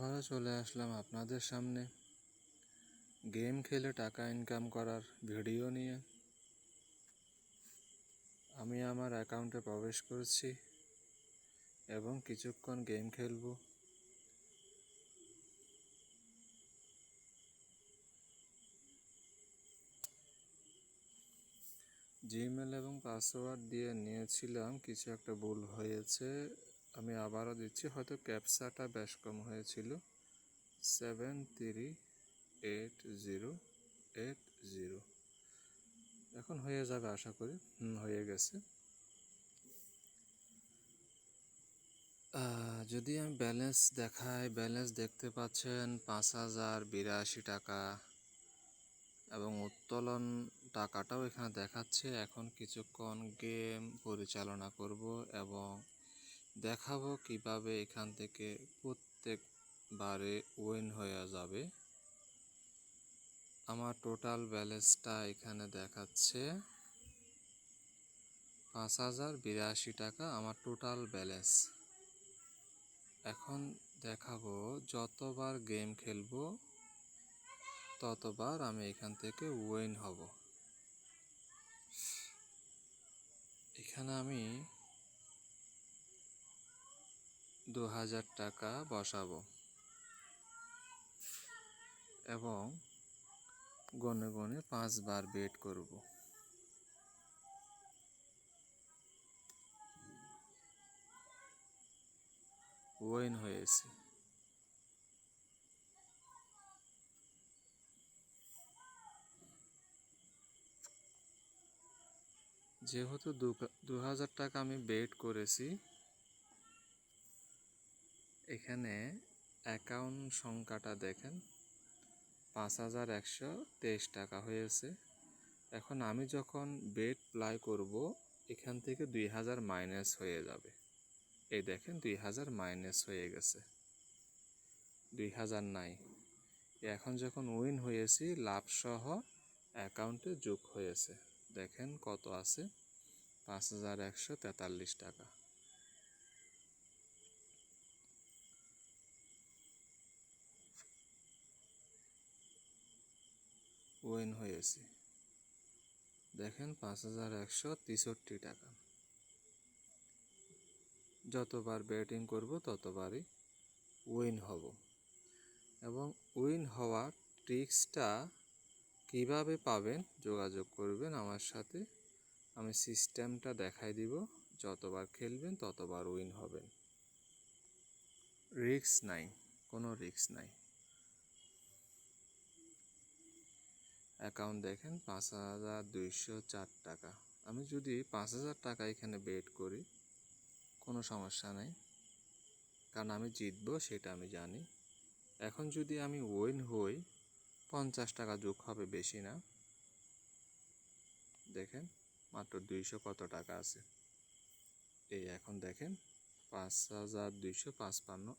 আবারও চলে আসলাম আপনাদের সামনে। গেম খেলে টাকা ইনকাম করার ভিডিও নিয়ে। আমি আমার অ্যাকাউন্টে প্রবেশ করছি এবং কিছুক্ষণ গেম খেলব। জিমেল এবং পাসওয়ার্ড দিয়ে নিয়েছিলাম, কিছু একটা ভুল হয়েছে। আমি আবারও দিচ্ছি, হয়তো ক্যাপসাটা বেশ কম হয়েছিল। Seven three eight zero eight zero. এখন হয়ে যাবে আশা করি। হয়ে গেছে। যদি আমি ব্যালেন্স দেখাই, ব্যালেন্স দেখতে পাচ্ছেন পাঁচ হাজার বিরাশি টাকা এবং উত্তোলন টাকাটাও এখানে দেখাচ্ছে। এখন কিছুক্ষণ গেম পরিচালনা করব এবং দেখাবো কীভাবে এখান থেকে প্রত্যেকবারে উইন হয়ে যাবে। আমার টোটাল ব্যালেন্সটা এখানে দেখাচ্ছে পাঁচ হাজার বিরাশি টাকা, আমার টোটাল ব্যালেন্স। এখন দেখাবো যতবার গেম খেলব, ততবার আমি এখান থেকে উইন হব। এখানে আমি দু হাজার টাকা বসাবো। এবং গনে গনে পাঁচবার বেট করব। উইন হয়েছে। যেহেতু দু হাজার টাকা আমি বেট করেছি এখানে অ্যাকাউন্ট সংখ্যাটা দেখেন, পাঁচ হাজার একশো তেইশ টাকা হয়েছে। এখন আমি যখন বেড প্লাই করব, এখান থেকে দুই হাজার মাইনাস হয়ে যাবে। এই দেখেন, দুই হাজার মাইনাস হয়ে গেছে। দুই হাজার নাই। এখন যখন উইন হয়েছি, লাভসহ অ্যাকাউন্টে যোগ হয়েছে। দেখেন কত আছে? পাঁচ হাজার একশো তেতাল্লিশ টাকা। উইন হয়েছে। দেখেন পাঁচ হাজার একশো তেষট্টি টাকা। যতবার ব্যাটিং করব, ততবারই উইন হব। এবং উইন হওয়ার ট্রিক্সটা কীভাবে পাবেন, যোগাযোগ করবেন আমার সাথে। আমি সিস্টেমটা দেখাই দিব, যতবার খেলবেন, ততবার উইন হবেন। রিক্স নাই, কোনো রিক্স নাই। অ্যাকাউন্ট দেখেন পাঁচ হাজার দুইশো চার টাকা। আমি যদি পাঁচ হাজার টাকা এখানে বেট করি, কোনো সমস্যা নেই। কারণ আমি জিতবো, সেটা আমি জানি। এখন যদি আমি উইন হই, পঞ্চাশ টাকা যোগ হবে বেশি না। দেখেন, মাত্র দুইশো কত টাকা আছে। এই এখন দেখেন, পাঁচ হাজার দুইশো পাঁচপান্ন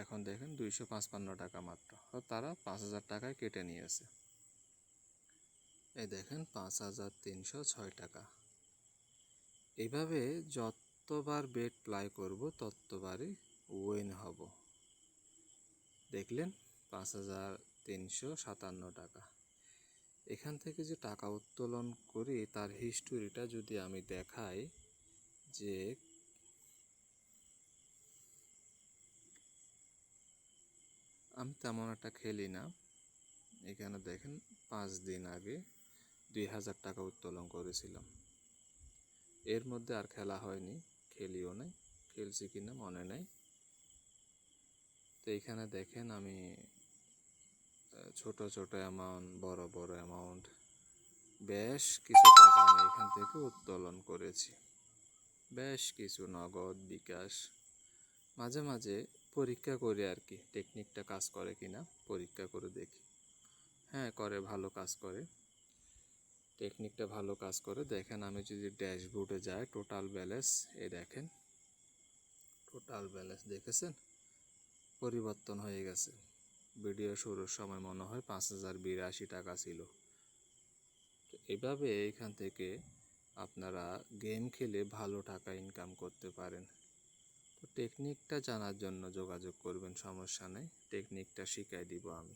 এখন দেখেন দুইশো পাঁচপান্ন টাকা মাত্র। তারা পাঁচ হাজার টাকায় কেটে নিয়েছে। এই দেখেন পাঁচ হাজার তিনশো ছয় টাকা। এইভাবে যতবার বেট প্লাই করব, ততবারই ওয়েন হব। দেখলেন পাঁচ হাজার তিনশো সাতান্ন টাকা। এখান থেকে যে টাকা উত্তোলন করি, তার হিস্টোরিটা যদি আমি দেখাই যে আমি তেমন একটা খেলি না। এখানে দেখেন, পাঁচ দিন আগে দুই হাজার টাকা উত্তোলন করেছিলাম। এর মধ্যে আর খেলা হয়নি, খেলিও নাই, খেলছি কি না মনে নেই। তো এখানে দেখেন আমি ছোট ছোট অ্যামাউন্ট বড় বড় অ্যামাউন্ট বেশ কিছু টাকা আমি এখান থেকে উত্তোলন করেছি। বেশ কিছু নগদ, বিকাশ, মাঝে মাঝে পরীক্ষা করি আর কি টেকনিকটা কাজ করে কি না পরীক্ষা করে দেখি। হ্যাঁ করে, ভালো কাজ করে। টেকনিকটা ভালো কাজ করে। দেখেন, আমি যদি ড্যাশবোর্ডে যাই টোটাল ব্যালেন্স এ দেখেন। টোটাল ব্যালেন্স দেখেছেন? পরিবর্তন হয়ে গেছে। ভিডিও শুরুর সময় মনে হয় পাঁচ হাজার বিরাশি টাকা ছিল। তো এভাবে এখান থেকে আপনারা গেম খেলে ভালো টাকা ইনকাম করতে পারেন। টেকনিকটা জানার জন্য যোগাযোগ করবেন সমস্যা নেই। টেকনিকটা শিখাই দিব আমি।